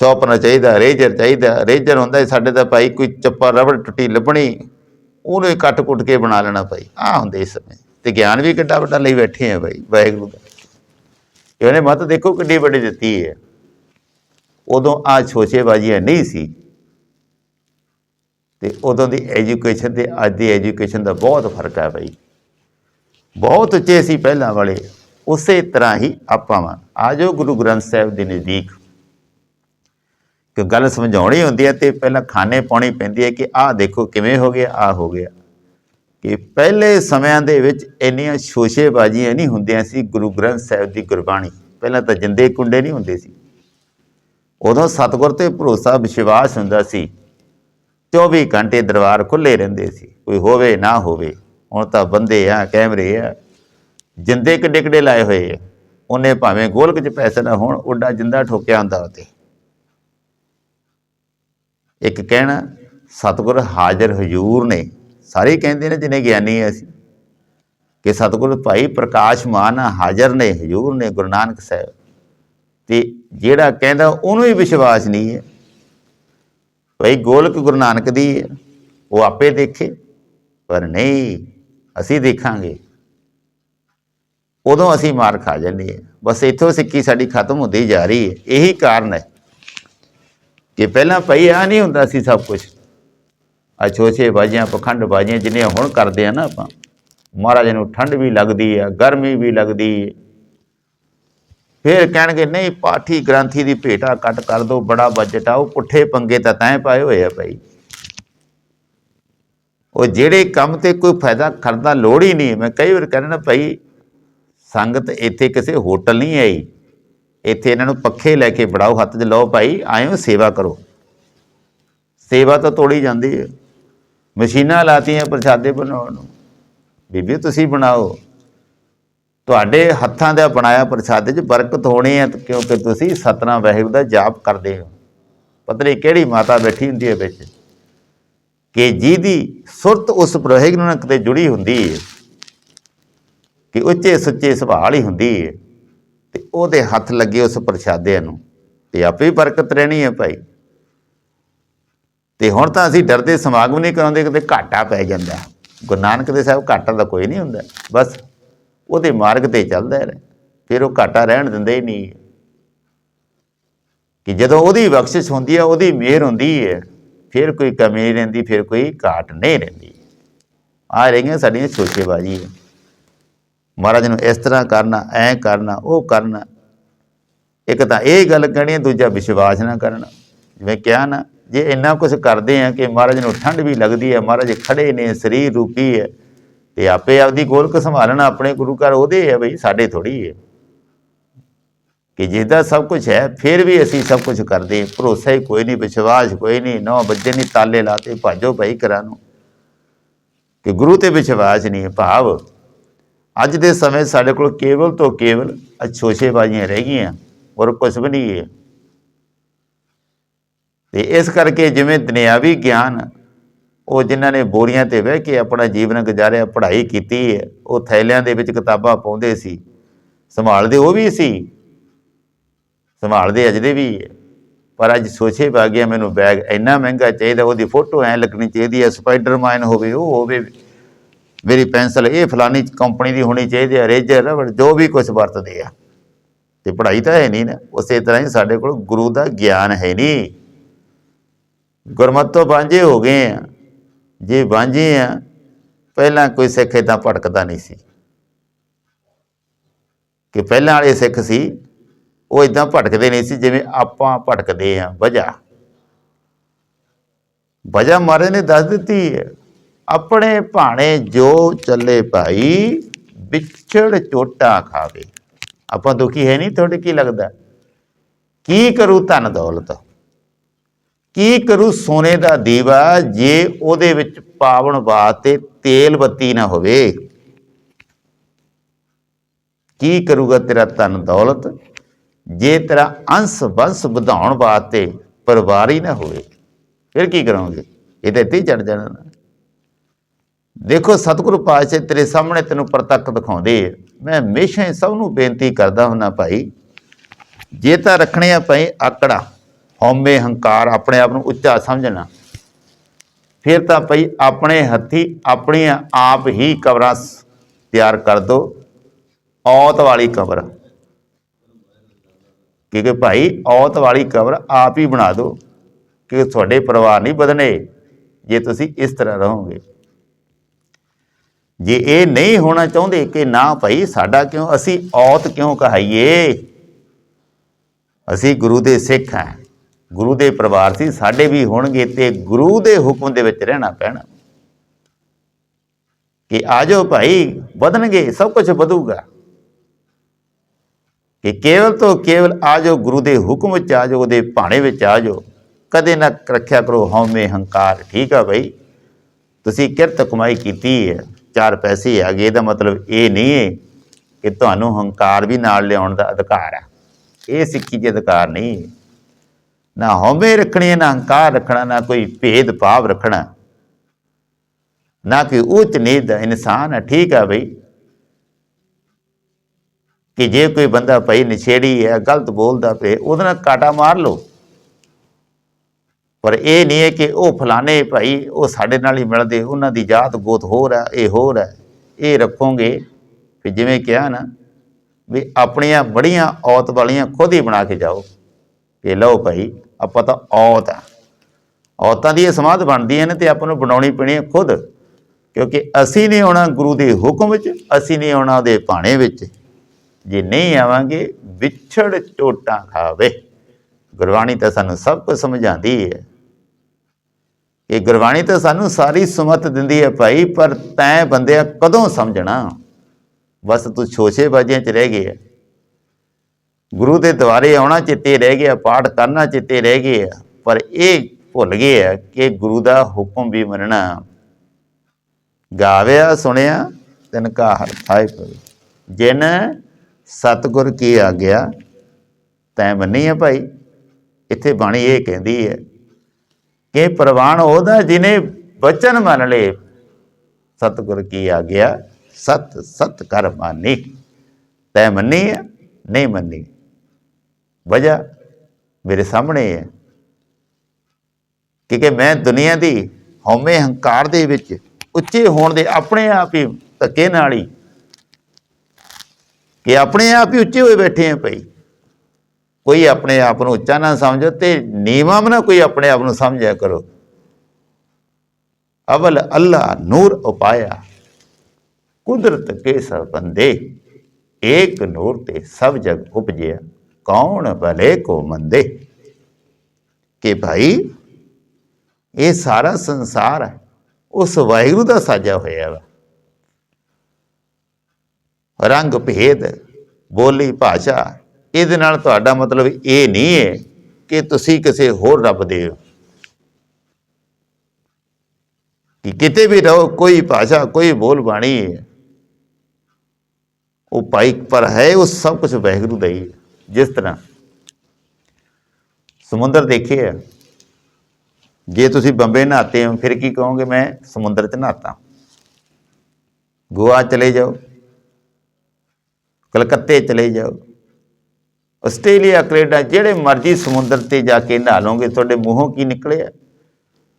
ਸ਼ੋਪਨਰ ਚਾਹੀਦਾ, ਰੇਜਰ ਚਾਹੀਦਾ, ਰੇਜਰ ਹੁੰਦਾ ਸਾਡੇ ਤਾਂ ਭਾਈ ਕੋਈ ਚੱਪਾ ਰਬੜ ਟੁੱਟੀ ਲੱਭਣੀ, ਉਹਨੂੰ ਹੀ ਕੱਟ ਕੁੱਟ ਕੇ ਬਣਾ ਲੈਣਾ ਭਾਈ ਆ ਹੁੰਦੇ ਇਸ ਸਮੇਂ। ਤੇ ਗਿਆਨ ਵੀ ਕਿੱਡਾ ਵੱਡਾ ਲਈ ਬੈਠੇ ਆ ਭਾਈ, ਵਾਹਿਗੁਰੂ ਦਾ। ਇਹਨੇ ਮਤ ਦੇਖੋ ਕਿੱਡੀ ਵੱਡੀ ਦਿੱਤੀ ਹੈ। ਉਦੋਂ ਆ ਛੋਛੇਬਾਜ਼ੀਆਂ ਨਹੀਂ ਸੀ। ਤੇ ਉਦੋਂ ਦੀ ਐਜੂਕੇਸ਼ਨ ਤੇ ਅੱਜ ਦੀ ਐਜੂਕੇਸ਼ਨ ਦਾ ਬਹੁਤ ਫ਼ਰਕ ਹੈ ਭਾਈ ਬਹੁਤ ਉੱਚੇ ਸੀ ਪਹਿਲਾਂ ਵਾਲੇ, ਉਸੇ ਤਰ੍ਹਾਂ ਹੀ ਆਪਾਂ ਵਾਂ। ਆ ਜਾਓ ਗੁਰੂ ਗ੍ਰੰਥ ਸਾਹਿਬ ਦੇ ਨਜ਼ਦੀਕ। ਕਿ ਗੱਲ ਸਮਝਾਉਣੀ ਹੁੰਦੀ ਹੈ ਤੇ ਪਹਿਲਾਂ ਖਾਣੇ ਪਾਉਣੀ ਪੈਂਦੀ ਹੈ ਕਿ ਆਹ ਦੇਖੋ ਕਿਵੇਂ ਹੋ ਗਿਆ, ਆਹ ਹੋ ਗਿਆ। ਕਿ ਪਹਿਲੇ ਸਮਿਆਂ ਦੇ ਵਿੱਚ ਇੰਨੀਆਂ ਸ਼ੋਸ਼ੇਬਾਜ਼ੀਆਂ ਨਹੀਂ ਹੁੰਦੀਆਂ ਸੀ ਗੁਰੂ ਗ੍ਰੰਥ ਸਾਹਿਬ ਦੀ ਗੁਰਬਾਣੀ। ਪਹਿਲਾਂ ਤਾਂ ਜਿੰਦੇ ਕੁੰਡੇ ਨਹੀਂ ਹੁੰਦੇ ਸੀ। ਉਦੋਂ ਸਤਿਗੁਰ ਤੇ ਭਰੋਸਾ ਵਿਸ਼ਵਾਸ ਹੁੰਦਾ ਸੀ 24 ਘੰਟੇ ਦਰਬਾਰ ਖੁੱਲੇ ਰਹਿੰਦੇ ਸੀ। ਕੋਈ ਹੋਵੇ, ਨਾ ਹੋਵੇ, ਹੁਣ ਤਾਂ ਬੰਦੇ ਆ, ਕੈਮਰੇ ਆ, ਜਿੰਦੇ ਕਿੱਡੇ ਕਿੱਡੇ ਲਾਏ ਹੋਏ ਆ। ਉਹਨੇ ਭਾਵੇਂ ਗੋਲਕ 'ਚ ਪੈਸੇ ਨਾ ਹੋਣ ਉੱਡਾ ਜਿੰਦਾ ਠੋਕਿਆ ਹੁੰਦਾ ਉਤੇ ਇੱਕ ਕਹਿਣਾ, ਸਤਿਗੁਰ ਹਾਜ਼ਰ ਹਜੂਰ ਨੇ। ਸਾਰੇ ਕਹਿੰਦੇ ਨੇ ਜਿਹਨੇ ਗਿਆਨੀ ਐ ਅਸੀਂ। ਕਿ ਸਤਿਗੁਰ ਭਾਈ ਪ੍ਰਕਾਸ਼ ਮਾਨ ਹਾਜ਼ਰ ਨੇ, ਹਜੂਰ ਨੇ ਗੁਰੂ ਨਾਨਕ ਸਾਹਿਬ। ਤੇ ਜਿਹੜਾ ਕਹਿੰਦਾ, ਉਹਨੂੰ ਹੀ ਵਿਸ਼ਵਾਸ ਨਹੀਂ ਹੈ। ਭਾਈ ਗੋਲਕ ਗੁਰੂ ਨਾਨਕ ਦੀ ਹੈ। ਉਹ ਆਪੇ ਦੇਖੇ, ਪਰ ਨਹੀਂ, ਅਸੀਂ ਦੇਖਾਂਗੇ। ਉਦੋਂ ਅਸੀਂ ਮਾਰ ਖਾ ਜਾਂਦੇ ਹਾਂ। ਬਸ ਇੱਥੋਂ ਸਿੱਕੀ ਸਾਡੀ ਖਤਮ ਹੁੰਦੀ ਜਾ ਰਹੀ ਹੈ। ਇਹੀ ਕਾਰਨ ਹੈ ਕਿ ਪਹਿਲਾਂ ਭਾਈ ਆ ਨਹੀਂ ਹੁੰਦਾ ਸੀ ਸਭ ਕੁਝ ਆ ਛੋਛੇ ਬਾਜੀਆਂ, ਪਖੰਡ ਬਾਜੀਆਂ ਜਿੰਨੀਆਂ ਹੁਣ ਕਰਦੇ ਆ ਨਾ ਆਪਾਂ। ਮਹਾਰਾਜ ਨੂੰ ਠੰਡ ਵੀ ਲੱਗਦੀ ਆ ਗਰਮੀ ਵੀ ਲੱਗਦੀ ਹੈ। ਫਿਰ ਕਹਿਣਗੇ, ਨਹੀਂ ਪਾਠੀ ਗ੍ਰੰਥੀ ਦੀ ਭੇਟਾ ਕੱਟ ਕਰ ਦੋ, ਬੜਾ ਬਜਟ ਆ, ਉਹ ਪੁੱਠੇ ਪੰਗੇ ਤਾਂ ਤੈਂ ਪਾਏ ਹੋਏ ਆ ਭਾਈ। ਉਹ ਜਿਹੜੇ ਕੰਮ ਤੇ ਕੋਈ ਫਾਇਦਾ ਕਰਦਾ ਲੋੜ ਹੀ ਨਹੀਂ, ਮੈਂ ਕਈ ਵਾਰ ਕਹਿੰਦਾ ਭਾਈ, ਸੰਗਤ ਇੱਥੇ ਕਿਸੇ ਹੋਟਲ ਨਹੀਂ ਆਈ, ਇੱਥੇ ਇਹਨਾਂ ਨੂੰ ਪੱਖੇ ਲੈ ਕੇ ਬੜਾਓ ਹੱਥ 'ਚ ਲਓ ਭਾਈ ਆਇਓ ਸੇਵਾ ਕਰੋ। ਸੇਵਾ ਤਾਂ ਤੋੜੀ ਜਾਂਦੀ ਹੈ। ਮਸ਼ੀਨਾਂ ਲਾਤੀਆਂ ਪ੍ਰਸ਼ਾਦੇ ਬਣਾਉਣ ਨੂੰ। ਬੀਬੀ ਤੁਸੀਂ ਬਣਾਓ। ਤੁਹਾਡੇ ਹੱਥਾਂ ਦਾ ਬਣਾਇਆ ਪ੍ਰਸ਼ਾਦੇ 'ਚ ਬਰਕਤ ਹੋਣੀ ਹੈ ਕਿਉਂਕਿ ਤੁਸੀਂ ਸਤਨਾਮ ਵਾਹਿਗੁਰੂ ਦਾ ਜਾਪ ਕਰਦੇ ਹੋ। ਪਤਾ ਨਹੀਂ ਕਿਹੜੀ ਮਾਤਾ ਬੈਠੀ ਹੁੰਦੀ ਹੈ ਵਿੱਚ। ਕਿ ਜਿਹਦੀ ਸੁਰਤ ਉਸ ਵਾਹਿਗੁਰੂ ਨਾਲ ਕਿਤੇ ਜੁੜੀ ਹੁੰਦੀ ਹੈ। ਕਿ ਉੱਚੇ ਸੁੱਚੇ ਸੁਭਾਅ ਹੀ ਹੁੰਦੀ ਹੈ। ਤੇ ਉਹਦੇ ਹੱਥ ਲੱਗੇ ਉਸ ਪ੍ਰਸ਼ਾਦਿਆਂ ਨੂੰ। ਤੇ ਆਪੇ ਹੀ ਬਰਕਤ ਰਹਿਣੀ ਹੈ ਭਾਈ। ਤੇ ਹੁਣ ਤਾਂ ਅਸੀਂ ਡਰਦੇ ਸਮਾਗਮ ਨਹੀਂ ਕਰਾਉਂਦੇ, ਕਿਤੇ ਘਾਟਾ ਪੈ ਜਾਂਦਾ। ਗੁਰੂ ਨਾਨਕ ਦੇ ਸਾਹਿਬ ਘਾਟਾ ਦਾ ਕੋਈ ਨਹੀਂ ਹੁੰਦਾ। ਬਸ ਉਹਦੇ ਮਾਰਗ ਤੇ ਚੱਲਦਾ ਹੈ ਫਿਰ ਉਹ ਘਾਟਾ ਰਹਿਣ ਦਿੰਦੇ ਹੀ ਨਹੀਂ। ਕਿ ਜਦੋਂ ਉਹਦੀ ਬਖਸ਼ਿਸ਼ ਹੁੰਦੀ ਹੈ, ਉਹਦੀ ਮਿਹਰ ਹੁੰਦੀ ਹੈ, ਫਿਰ ਕੋਈ ਕਮੀ ਨਹੀਂ ਰਹਿੰਦੀ, ਫਿਰ ਕੋਈ ਘਾਟ ਨਹੀਂ ਰਹਿੰਦੀ। ਆ ਰਹੀਆਂ ਸਾਡੀਆਂ ਸੋਚੇਬਾਜ਼ੀ ਹੈ ਮਹਾਰਾਜ ਨੂੰ ਇਸ ਤਰ੍ਹਾਂ ਕਰਨਾ, ਐ ਕਰਨਾ, ਉਹ ਕਰਨਾ। ਇੱਕ ਤਾਂ ਇਹ ਗੱਲ ਕਹਿਣੀ ਹੈ, ਦੂਜਾ ਵਿਸ਼ਵਾਸ ਨਾ ਕਰਨਾ। ਜਿਵੇਂ ਕਿਹਾ ਨਾ, ਜੇ ਇੰਨਾ ਕੁਝ ਕਰਦੇ ਆ ਕਿ ਮਹਾਰਾਜ ਨੂੰ ਠੰਡ ਵੀ ਲੱਗਦੀ ਹੈ, ਮਹਾਰਾਜ ਖੜੇ ਨੇ, ਸਰੀਰ ਰੂਪੀ ਹੈ ਤੇ ਆਪੇ ਆਪਦੀ ਗੋਲਕ ਸੰਭਾਲਣਾ, ਆਪਣੇ ਗੁਰੂ ਘਰ ਉਹਦੇ ਹੈ ਬਈ, ਸਾਡੇ ਥੋੜੀ ਹੈ ਕਿ ਜਿਹਦਾ ਸਭ ਕੁਝ ਹੈ, ਫਿਰ ਵੀ ਅਸੀਂ ਸਭ ਕੁਝ ਕਰਦੇ ਭਰੋਸਾ ਹੀ ਕੋਈ ਨਹੀਂ, ਵਿਸ਼ਵਾਸ ਕੋਈ ਨਹੀਂ ਨੌ ਬੱਜੇ ਨਹੀਂ ਤਾਲੇ ਲਾਤੇ ਭਾਜੋ ਭਾਈ ਕਰਾਂ ਨੂੰ। ਕਿ ਗੁਰੂ ਤੇ ਵਿਸ਼ਵਾਸ ਨਹੀਂ, ਭਾਵ ਅੱਜ ਦੇ ਸਮੇਂ ਸਾਡੇ ਕੋਲ ਕੇਵਲ ਤੋਂ ਕੇਵਲ ਅਛੋਛੇਬਾਜ਼ੀਆਂ ਰਹਿ ਗਈਆਂ ਔਰ ਕੁਝ ਵੀ ਨਹੀਂ ਹੈ। ਤੇ ਇਸ ਕਰਕੇ ਜਿਵੇਂ ਦੁਨਿਆਵੀ ਗਿਆਨ ਉਹ ਜਿਨ੍ਹਾਂ ਨੇ ਬੋਰੀਆਂ ਤੇ ਬਹਿ ਕੇ ਆਪਣਾ ਜੀਵਨ ਗੁਜ਼ਾਰਿਆ, ਪੜ੍ਹਾਈ ਕੀਤੀ ਹੈ ਉਹ ਥੈਲਿਆਂ ਦੇ ਵਿੱਚ ਕਿਤਾਬਾਂ ਪਾਉਂਦੇ ਸੀ। ਸੰਭਾਲਦੇ ਉਹ ਵੀ ਸੀ। ਸੰਭਾਲਦੇ ਅਜਦੇ ਵੀ ਹੈ। ਪਰ ਅੱਜ ਸੋਚੇ ਪਾ ਗਿਆ, ਮੈਨੂੰ ਬੈਗ ਇੰਨਾ ਮਹਿੰਗਾ ਚਾਹੀਦਾ, ਉਹਦੀ ਫੋਟੋ ਐ ਲੱਗਣੀ ਚਾਹੀਦੀ ਹੈ, ਸਪਾਈਡਰਮੈਨ ਹੋਵੇ, ਉਹ ਹੋਵੇ। ਮੇਰੀ ਪੈਨਸਲ ਇਹ ਫਲਾਨੀ ਕੰਪਨੀ ਦੀ ਹੋਣੀ ਚਾਹੀਦੀ ਹੈ, ਰੇਜਰ, ਰਬੜ, ਜੋ ਵੀ ਕੁਝ ਵਰਤਦੇ ਆ। ਤੇ ਪੜ੍ਹਾਈ ਤਾਂ ਹੈ ਨਹੀਂ ਨਾ। ਉਸੇ ਤਰ੍ਹਾਂ ਹੀ ਸਾਡੇ ਕੋਲ ਗੁਰੂ ਦਾ ਗਿਆਨ ਹੈ ਨਹੀਂ। ਗੁਰਮਤਿ ਤੋਂ ਵਾਂਝੇ ਹੋ ਗਏ ਆ। ਜੇ ਵਾਂਝੇ ਆ, ਪਹਿਲਾਂ ਕੋਈ ਸਿੱਖ ਏਦਾਂ ਭਟਕਦਾ ਨਹੀਂ ਸੀ। ਕਿ ਪਹਿਲਾਂ ਵਾਲੇ ਸਿੱਖ ਸੀ, ਉਹ ਇਦਾਂ ਭਟਕਦੇ ਨਹੀਂ ਸੀ ਜਿਵੇਂ ਆਪਾਂ ਭਟਕਦੇ ਆ ਵਜ੍ਹਾ। ਵਜ੍ਹਾ ਮਾਰੇ ਨੇ ਦੱਸ ਦਿੱਤੀ ਹੈ, ਆਪਣੇ ਭਾਣੇ ਜੋ ਚੱਲੇ ਭਾਈ, ਵਿਛੜ ਚੋਟਾ ਖਾਵੇ। ਆਪਾਂ ਦੁਖੀ ਹੈ ਨਹੀਂ, ਤੁਹਾਡੇ ਕੀ ਲੱਗਦਾ? ਕੀ ਕਰੂ ਧਨ ਦੌਲਤ? ਕੀ ਕਰੂ ਸੋਨੇ ਦਾ ਦੀਵਾ ਜੇ ਉਹਦੇ ਵਿੱਚ ਪਾਵਣ ਵਾਸਤੇ ਤੇਲ ਬੱਤੀ ਨਾ ਹੋਵੇ? ਕੀ ਕਰੂਗਾ ਤੇਰਾ ਧਨ ਦੌਲਤ ਜੇ ਤੇਰਾ ਅੰਸ਼ ਬੰਸ ਵਧਾਉਣ ਵਾਸਤੇ ਪਰਿਵਾਰ ਹੀ ਨਾ ਹੋਵੇ? ਫਿਰ ਕੀ ਕਰੋਗੇ? ਇਹ ਤਾਂ ਇੱਥੇ ਹੀ ਚੜ ਜਾਣਾ ਦੇਖੋ, ਸਤਿਗੁਰੂ ਪਾਤਸ਼ਾਹ ਤੇਰੇ ਸਾਹਮਣੇ ਤੈਨੂੰ ਪ੍ਰਤੱਖ ਦਿਖਾਉਂਦੇ ਮੈਂ ਹਮੇਸ਼ਾ ਹੀ ਸਭ ਨੂੰ ਬੇਨਤੀ ਕਰਦਾ ਹੁੰਨਾ ਭਾਈ, ਜੇ ਤਾਂ ਰੱਖਣੇ ਆ ਭਾਈ ਆਕੜਾ। ਹਉਮੈ ਹੰਕਾਰ ਆਪਣੇ ਆਪ ਨੂੰ ਉੱਚਾ ਸਮਝਣਾ। ਫਿਰ ਤਾਂ ਭਾਈ ਆਪਣੇ ਹੱਥੀ ਆਪਣੀਆਂ ਆਪ ਹੀ ਕਬਰਾਂ ਤਿਆਰ ਕਰ ਦੋ, ਔਤ ਵਾਲੀ ਕਬਰ। ਕਿਉਂਕਿ ਭਾਈ ਔਤ ਵਾਲੀ ਕਬਰ ਆਪ ਹੀ ਬਣਾ ਦਿਓ ਕਿ ਤੁਹਾਡੇ ਪਰਿਵਾਰ ਨਹੀਂ ਵਧਣੇ, ਜੇ ਤੁਸੀਂ ਇਸ ਤਰ੍ਹਾਂ ਰਹੋਗੇ। ਜੇ ਇਹ ਨਹੀਂ ਹੋਣਾ ਚਾਹੁੰਦੇ ਕਿ ਨਾ ਭਾਈ ਸਾਡਾ ਕਿਉਂ, ਅਸੀਂ ਔਤ ਕਿਉਂ ਕਹਾਈਏ? ਅਸੀਂ ਗੁਰੂ ਦੇ ਸਿੱਖ ਹਾਂ। ਗੁਰੂ ਦੇ ਪਰਿਵਾਰ ਸੀ, ਸਾਡੇ ਵੀ ਹੋਣਗੇ ਤੇ ਗੁਰੂ ਦੇ ਹੁਕਮ ਦੇ ਵਿੱਚ ਰਹਿਣਾ ਪੈਣਾ। ਕਿ ਆਜੋ ਭਾਈ, ਵਧਣਗੇ, ਸਭ ਕੁਝ ਵਧੂਗਾ। ਕਿ ਕੇਵਲ ਤੋਂ ਕੇਵਲ ਆਜੋ ਗੁਰੂ ਦੇ ਹੁਕਮ ਵਿੱਚ ਆਜੋ ਉਹਦੇ ਭਾਣੇ ਵਿੱਚ ਆਜੋ ਕਦੇ ਨਾ ਰੱਖਿਆ ਕਰੋ ਹਉਮੈ ਹੰਕਾਰ, ਠੀਕ ਆ ਭਾਈ? ਤੁਸੀਂ ਕਿਰਤ ਕਮਾਈ ਕੀਤੀ ਹੈ, ਚਾਰ ਪੈਸੇ ਆ ਗਏ, ਇਹਦਾ ਮਤਲਬ ਇਹ ਨਹੀਂ ਹੈ ਕਿ ਤੁਹਾਨੂੰ ਹੰਕਾਰ ਵੀ ਨਾਲ ਲਿਆਉਣ ਦਾ ਅਧਿਕਾਰ ਹੈ ਇਹ ਸਿੱਖੀ ਦੇ ਅਧਿਕਾਰ ਨਹੀਂ ਹੈ। ਨਾ ਹਉਮੈ ਰੱਖਣੀ ਹੈ, ਨਾ ਹੰਕਾਰ ਰੱਖਣਾ ਨਾ ਕੋਈ ਭੇਦ ਭਾਵ ਰੱਖਣਾ। ਨਾ ਕਿ ਉੱਚ ਨੀਚ ਦਾ ਇਨਸਾਨ ਹੈ ਠੀਕ ਹੈ ਬਈ। ਕਿ ਜੇ ਕੋਈ ਬੰਦਾ ਭਾਈ ਨਸ਼ੇੜੀ ਹੈ ਗਲਤ ਬੋਲਦਾ ਪਏ ਉਹਦੇ ਨਾਲ ਕਾਟਾ ਮਾਰ ਲਓ। ਪਰ ਇਹ ਨਹੀਂ ਹੈ ਕਿ ਉਹ ਫਲਾਣੇ ਭਾਈ ਉਹ ਸਾਡੇ ਨਾਲ ਹੀ ਮਿਲਦੇ ਉਹਨਾਂ ਦੀ ਜਾਤ ਗੋਤ ਹੋਰ ਹੈ ਇਹ ਹੋਰ ਹੈ। ਇਹ ਰੱਖੋਗੇ ਕਿ ਜਿਵੇਂ ਕਿਹਾ ਨਾ ਵੀ ਆਪਣੀਆਂ ਬੜੀਆਂ ਔਤ ਵਾਲੀਆਂ ਖੁਦ ਹੀ ਬਣਾ ਕੇ ਜਾਓ। ਕਿ ਲਓ ਭਾਈ, ਆਪਾਂ ਤਾਂ ਔਤ ਆ। ਔਤਾਂ ਦੀ ਇਹ ਸਮਾਧ ਬਣਦੀਆਂ ਨੇ ਤੇ ਆਪਾਂ ਨੂੰ ਬਣਾਉਣੀ ਪੈਣੀ ਹੈ ਖੁਦ। ਕਿਉਂਕਿ ਅਸੀਂ ਨਹੀਂ ਆਉਣਾ ਗੁਰੂ ਦੇ ਹੁਕਮ ਵਿੱਚ, ਅਸੀਂ ਨਹੀਂ ਆਉਣਾ ਉਹਦੇ ਭਾਣੇ ਵਿੱਚ। ਜੇ ਨਹੀਂ ਆਵਾਂਗੇ, ਵਿਛੜ ਟੋਟਾਂ ਖਾਵੇ। ਗੁਰਬਾਣੀ ਤਾਂ ਸਾਨੂੰ ਸਭ ਕੁਝ ਸਮਝਾਉਂਦੀ ਹੈ। ਕਿ ਗੁਰਬਾਣੀ ਤਾਂ ਸਾਨੂੰ ਸਾਰੀ ਸੁਮਤ ਦਿੰਦੀ ਹੈ ਭਾਈ, ਪਰ ਤੈਂ ਬੰਦਿਆ ਕਦੋਂ ਸਮਝਣਾ? ਬਸ ਤੂੰ ਛੋਛੇ ਬਾਜੀਆਂ 'ਚ ਰਹਿ ਗਿਆ ਗੁਰੂ ਦੇ ਦੁਆਰੇ ਆਉਣਾ ਚਿੱਤੇ ਰਹਿ ਗਿਆ, ਪਾਠ ਕਰਨਾ ਚਿੱਤੇ ਰਹਿ ਗਿਆ ਪਰ ਇਹ ਭੁੱਲ ਗਏ ਆ ਕਿ ਗੁਰੂ ਦਾ ਹੁਕਮ ਵੀ ਮੰਨਣਾ। ਗਾਵਿਆ, ਸੁਣਿਆ ਤਿਨ ਕਾ ਹਰ ਥਾਇ ਪਵੇ ਜਿਨ ਸਤਗੁਰ ਕੀ ਆਗਿਆ, ਤੈ ਮੰਨੀ ਆ ਭਾਈ। ਇੱਥੇ ਬਾਣੀ ਇਹ ਕਹਿੰਦੀ ਹੈ ਕਿ ਪ੍ਰਵਾਨ ਉਹਦਾ ਜਿਨੇ ਬਚਨ ਮੰਨ ਲਏ ਸਤਗੁਰ ਕੀ ਆਗਿਆ ਸਤ ਸਤ ਕਰ ਮਾਨੀ ਤੈ ਮੰਨੀ ਹੈ ਨਹੀਂ ਮੰਨੀ। ਵਜ੍ਹਾ ਮੇਰੇ ਸਾਹਮਣੇ ਹੈ। ਕਿ ਮੈਂ ਦੁਨੀਆ ਦੀ ਹਉਮੈ ਹੰਕਾਰ ਦੇ ਵਿੱਚ ਉੱਚੇ ਹੋਣ ਦੇ ਆਪਣੇ ਆਪ ਹੀ ਧੱਕੇ ਨਾਲ ਹੀ ਕਿ ਆਪਣੇ ਆਪ ਹੀ ਉੱਚੇ ਹੋਏ ਬੈਠੇ ਆ ਭਾਈ। ਕੋਈ ਆਪਣੇ ਆਪ ਨੂੰ ਉੱਚਾ ਨਾ ਸਮਝੋ ਤੇ ਨੀਵਾਂ ਵੀ ਨਾ ਕੋਈ ਆਪਣੇ ਆਪ ਨੂੰ ਸਮਝਿਆ ਕਰੋ। ਅਵਲ ਅੱਲਾ ਨੂਰ ਉਪਾਇਆ। ਕੁਦਰਤ ਕੇ ਸਭ ਬੰਦੇ, ਏਕ ਨੂਰ ਤੇ ਸਭ ਜਗ ਉਪਜਿਆ। ਕੌਣ ਭਲੇ ਕੋ ਮੰਦੇ? ਕਿ ਭਾਈ, ਇਹ ਸਾਰਾ ਸੰਸਾਰ ਹੈ, ਉਸ ਵਾਹਿਗੁਰੂ ਦਾ ਸਾਜਾ ਹੋਇਆ ਵਾ। ਰੰਗ ਭੇਦ, ਬੋਲੀ ਭਾਸ਼ਾ, ਇਹਦੇ ਨਾਲ ਤੁਹਾਡਾ ਮਤਲਬ ਇਹ ਨਹੀਂ ਹੈ ਕਿ ਤੁਸੀਂ ਕਿਸੇ ਹੋਰ ਰੱਬ ਦੇ ਹੋ। ਕਿ ਕਿਤੇ ਵੀ ਰਹੋ, ਕੋਈ ਭਾਸ਼ਾ, ਕੋਈ ਬੋਲ ਬਾਣੀ ਹੈ। ਉਹ ਭਾਈ ਪਰ ਹੈ, ਉਹ ਸਭ ਕੁਝ ਵਾਹਿਗੁਰੂ ਦਾ ਹੀ ਹੈ। ਜਿਸ ਤਰ੍ਹਾਂ ਸਮੁੰਦਰ ਦੇਖੇ ਆ, ਜੇ ਤੁਸੀਂ ਬੰਬੇ ਨਹਾਤੇ ਹੋ, ਫਿਰ ਕੀ ਕਹੋਗੇ? ਮੈਂ ਸਮੁੰਦਰ 'ਚ ਨਹਾਤਾ। ਗੋਆ ਚਲੇ ਜਾਓ, ਕਲਕੱਤੇ ਚਲੇ ਜਾਓ, ਆਸਟ੍ਰੇਲੀਆ, ਕੈਨੇਡਾ, ਜਿਹੜੇ ਮਰਜ਼ੀ ਸਮੁੰਦਰ ਤੇ ਜਾ ਕੇ ਨਹਾ ਲਓਗੇ, ਤੁਹਾਡੇ ਮੂੰਹੋਂ ਕੀ ਨਿਕਲਿਆ?